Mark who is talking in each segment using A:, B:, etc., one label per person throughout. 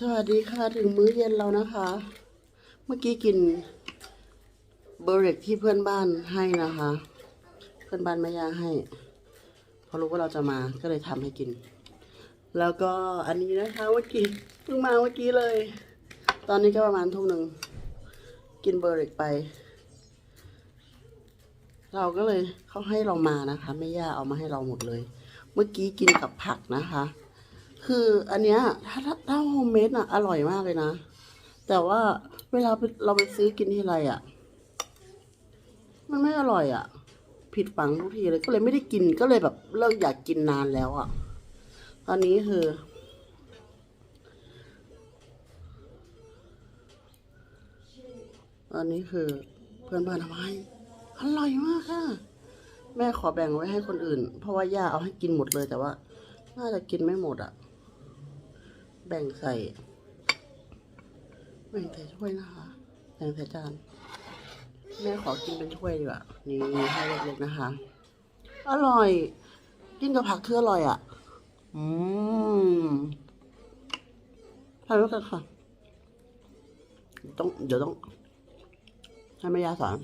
A: สวัสดีค่ะถึงมื้อเย็นแล้วนะคะ เมื่อกี้กินเบอร์เรกที่เพื่อนบ้านให้นะคะ เพื่อนบ้านแม่ย่าให้เพราะรู้ว่าเราจะมาก็เลยทำให้กิน แล้วก็อันนี้นะคะเมื่อกี้เพิ่งมาเมื่อกี้เลย ตอนนี้ก็ประมาณทุ่มหนึ่งกินเบอร์เรกไป เราก็เลยเขาให้เรามานะคะแม่ย่าเอามาให้เราหมดเลย เมื่อกี้กินกับผักนะคะ คืออันเนี้ยถ้าถ้าโฮมเมดอะอร่อยมากเลยนะ แต่ว่าเวลาเราไปซื้อกินที่ไรอะมันไม่อร่อยอะผิดฝังทุกทีเลยก็เลยไม่ได้กินก็เลยแบบเลิกอยากกินนานแล้วอะตอนนี้คือตอนนี้คือเพื่อนบ้านทำให้อร่อยมากค่ะ แม่ขอแบ่งไว้ให้คนอื่น เพราะว่าย่าเอาให้กินหมดเลยแต่ว่า น่าจะกินไม่หมดอะ แบ่งใส่ แบ่งใส่ถ้วยนะคะ แบ่งใส่จาน แม่ขอกินเป็นถ้วยดีกว่า นี่ให้เล็กๆนะคะ อร่อย กินกับผักคืออร่อยอะอืมทานด้วยกันค่ะ ต้อง เดี๋ยวต้องให้แม่ยาสอน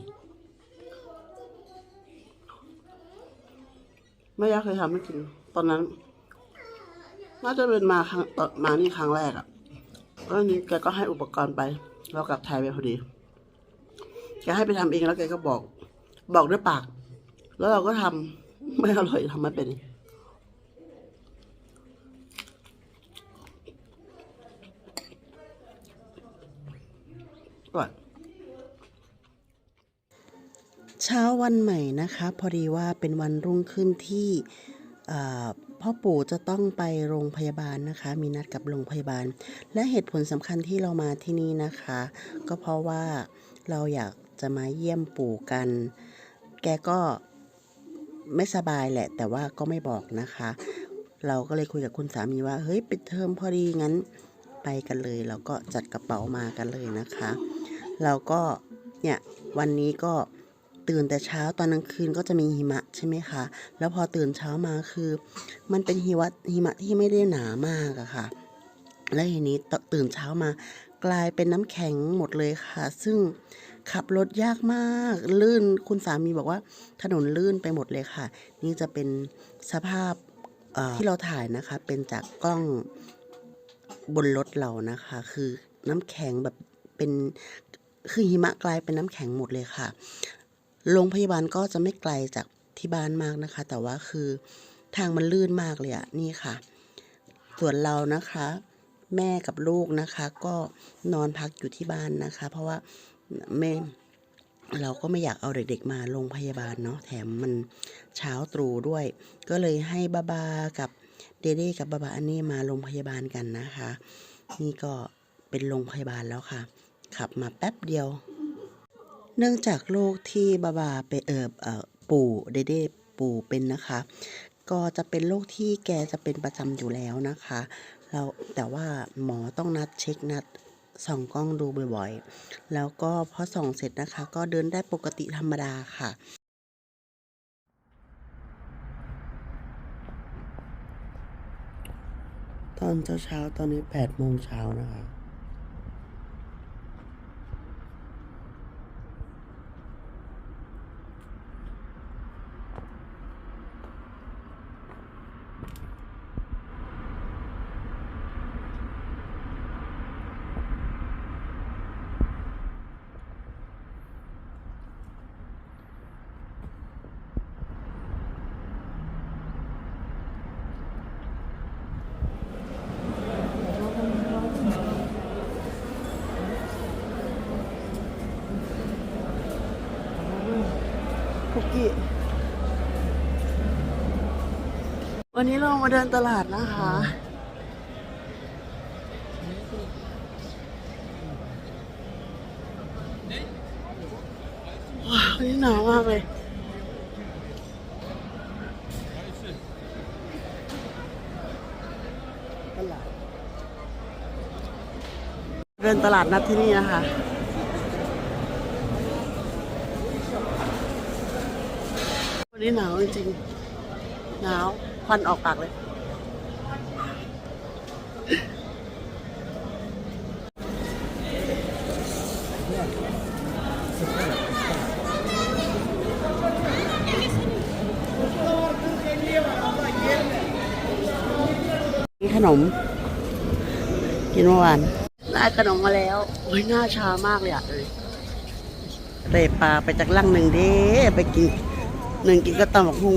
A: แม่ยาเคยทำให้กิน ตอนนั้น น่าจะเป็นมาครั้งตอนมานี่ครั้งแรกอะ่ะแล้วนี้แกก็ให้อุปกรณ์ไปเรากลับไทยไปพอดีแกให้ไปทำเองแล้วแกก็บอก บอกด้วยปาก แล้วเราก็ทำไม่อร่อยทำไม่เป็นก่อนเช้าวันใหม่นะคะ พอดีว่าเป็นวันรุ่งขึ้นที่ พ่อปู่จะต้องไปโรงพยาบาลนะคะ มีนัดกับโรงพยาบาล และเหตุผลสำคัญที่เรามาที่นี่นะคะ ก็เพราะว่าเราอยากจะมาเยี่ยมปู่กัน แกก็ไม่สบายแหละ แต่ว่าก็ไม่บอกนะคะ เราก็เลยคุยกับคุณสามีว่า เฮ้ยปิดเทอมพอดีงั้นไปกันเลย เราก็จัดกระเป๋ามากันเลยนะคะ เราก็เนี่ยวันนี้ก็ ตื่นแต่เช้าตอนกลางคืนก็จะมีหิมะใช่ไหมคะ แล้วพอตื่นเช้ามาคือ มันเป็นหิวะหิมะที่ไม่ได้หนามากอะค่ะ แล้วทีนี้ตื่นเช้ามากลายเป็นน้ำแข็งหมดเลยค่ะ ซึ่งขับรถยากมาก ลื่นคุณสามีบอกว่าถนนลื่นไปหมดเลยค่ะ นี่จะเป็นสภาพที่เราถ่ายนะคะ เป็นจากกล้องบนรถเรานะคะ คือน้ำแข็งแบบเป็นคือหิมะกลายเป็นน้ำแข็งหมดเลยค่ะ โรงพยาบาลก็จะไม่ไกลจากที่บ้านมากนะคะ แต่ว่าคือทางมันลื่นมากเลยอะนี่ค่ะ ส่วนเรานะคะ แม่กับลูกนะคะ ก็นอนพักอยู่ที่บ้านนะคะ เพราะว่าไม่เราก็ไม่อยากเอาเด็กๆมาโรงพยาบาลเนาะแถมมันเช้าตรู่ด้วย ก็เลยให้บาบากับเดเด้กับบาบาอันนี้มาโรงพยาบาลกันนะคะ นี่ก็เป็นโรงพยาบาลแล้วค่ะ ขับมาแป๊บเดียว เนื่องจากโรคที่บาบาไปเออเอ่อปู่เดเด้ปู่เป็นนะคะ ก็จะเป็นโรคที่แกจะเป็นประจำอยู่แล้วนะคะเราแต่ว่าหมอต้องนัดเช็คนัดส่องกล้องดูบ่อยๆ แล้วก็พอส่องเสร็จนะคะ ก็เดินได้ปกติธรรมดาค่ะตอนเช้าๆตอนนี้แปดโมงเช้านะคะ คุกกี้ วันนี้เรามาเดินตลาดนะคะ ว้าววันนี้หนาวมากเลยตลาดเดินตลาดนัดที่นี่นะคะวันนี้หนาวจริงๆหนาว พันออกปากเลย ขนม กินเมื่อวานได้ขนมมาแล้ว โอ้ยหน้าชามากเลยอะเลยเปลาไปจากลังหนึ่งเด้ไปกินหนึ่งกินก็ตำบักฮุง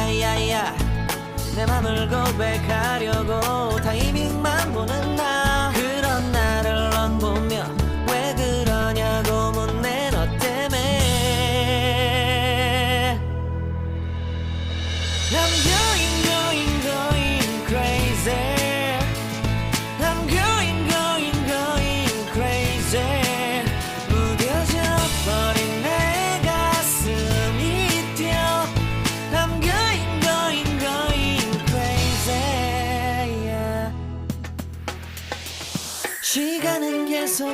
B: 내 맘을 고백하려고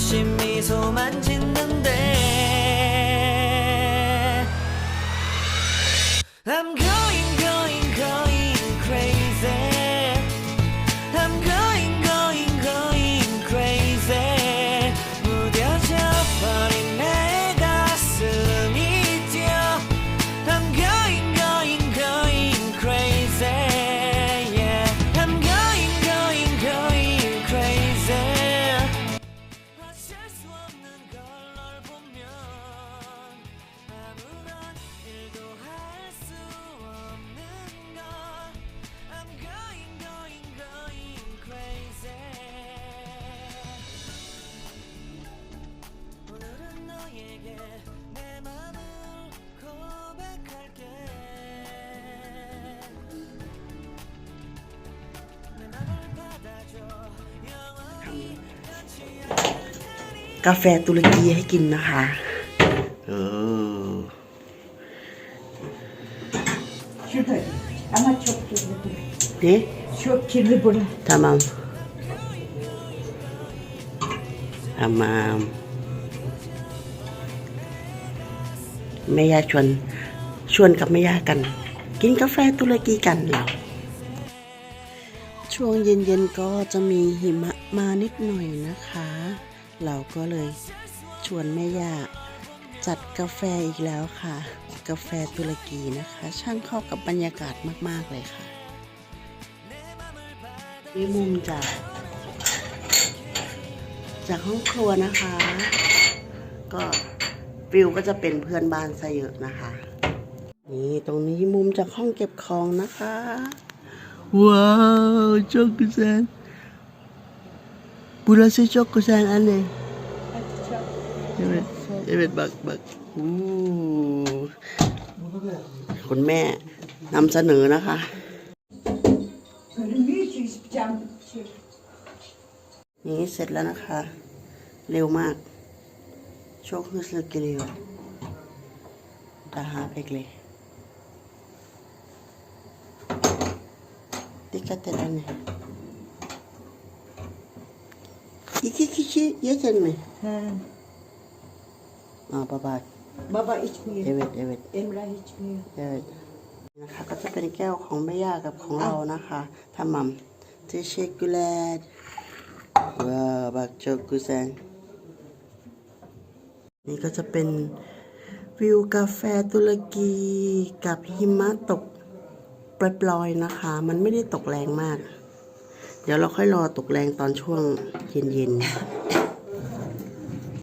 B: 없이 미소만 짓는데. I'm going
A: กาแฟตุรกีให้กินนะคะ เออ
C: Şurada. Ama çok kirli bura.
A: นี่
C: Çok kirli bura.
A: Tamam. Tamam แม่ย่าชวนชวนกับแม่ย่ากัน กินกาแฟตุรกีกันเหรอช่วงเย็นๆก็จะมีหิมะมานิดหน่อยนะคะ เราก็เลยชวนแม่ย่าจัดกาแฟอีกแล้วค่ะ กาแฟตุรกีนะคะ ช่างเข้ากับบรรยากาศมากๆเลยค่ะนี่มุมจาก จากห้องครัวนะคะ ก็ฟิลก็จะเป็นเพื่อนบ้านซะเยอะนะคะ นี่ตรงนี้มุมจากห้องเก็บของนะคะ ว้าว çok güzel Burası çok güzel anne. Evet, evet bak bak. Oo. คุณแม่นำเสนอนะคะ นี่เสร็จแล้วนะคะ เร็วมาก โชคฮึสกิริวตาหาไปเลยติกาเตลันเนี่ย İki kişi yeter mi?
C: He.
A: Aa baba.
C: Baba içmiyor.
A: Evet evet
C: Emrah içmiyor.
A: evet. นะคะก็จะเป็นแก้วของแม่ย่ากับของเรานะคะทำมัมเทเชกุเลตว้าวบักโจกุเซนนี่ก็จะเป็นวิวกาแฟตุรกีกับหิมะตกปล่อยๆนะคะ มันไม่ได้ตกแรงมาก เดี๋ยวเราค่อยรอตกแรงตอนช่วงเย็นๆ